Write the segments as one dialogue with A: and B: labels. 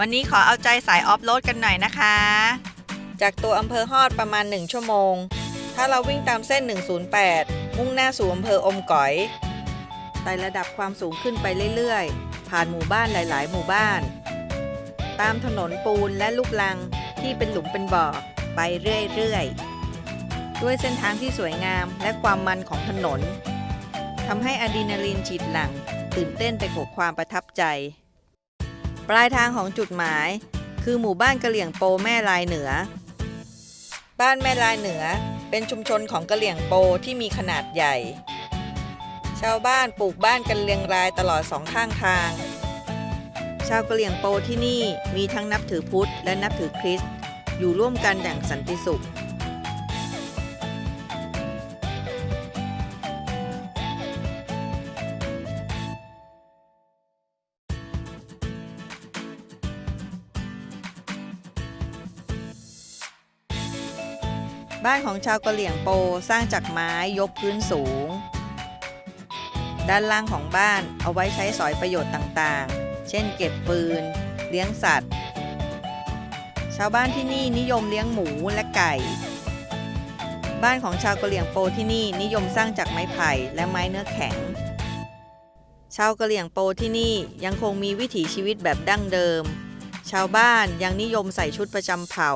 A: วันนี้ขอเอาใจสายออฟโรดกันหน่อยนะคะ จากตัวอำเภอฮอดประมาณ 1 ชั่วโมง ถ้าเราวิ่งตามเส้น 108 มุ่งหน้าสู่อำเภออมก๋อยไต่ระดับความสูงขึ้นไปเรื่อยๆ ผ่านหมู่บ้านหลาย ๆ หมู่บ้าน ตามถนนปูนและลูกลังที่เป็นหลุมเป็นบ่อไปเรื่อยๆ ด้วยเส้นทางที่สวยงามและความมันของถนนทำให้อะดรีนาลีนฉีดหลัง ตื่นเต้นไปกับความประทับใจ ปลายทางของจุดหมาย คือหมู่บ้านกะเหลี่ยงโปแม่ลายเหนือ บ้านแม่ลายเหนือเป็นชุมชนของกะเหลี่ยงโปที่มีขนาดใหญ่ ชาวบ้านปลูกบ้านกันเรียงรายตลอดสองข้างทาง ชาวกะเหลี่ยงโปที่นี่มีทั้งนับถือพุทธและนับถือคริสต์อยู่ร่วมกันอย่างสันติสุข บ้านของชาวกะเหลี่ยงโปสร้างจากไม้ยกพื้นสูง ด้านล่างของบ้านเอาไว้ใช้สอยประโยชน์ต่างๆ เช่นเก็บฟืน เลี้ยงสัตว์ ชาวบ้านที่นี่นิยมเลี้ยงหมูและไก่ บ้านของชาวกะเหลี่ยงโปที่นี่นิยมสร้างจากไม้ไผ่และไม้เนื้อแข็ง ชาวกะเหลี่ยงโปที่นี่ยังคงมีวิถีชีวิตแบบดั้งเดิม ชาวบ้านยังนิยมใส่ชุดประจำเผ่า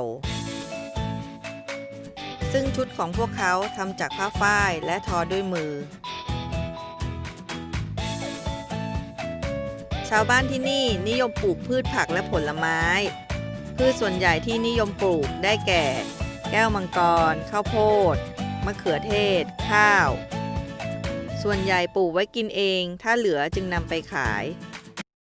A: ซึ่งชุดของพวกเขาทำจากผ้าฝ้ายและทอด้วยมือ ชาวบ้านที่นี่นิยมปลูกพืชผักและผลไม้ พืชส่วนใหญ่ที่นิยมปลูกได้แก่ แก้วมังกร ข้าวโพด มะเขือเทศ ข้าว ส่วนใหญ่ปลูกไว้กินเอง ถ้าเหลือจึงนำไปขาย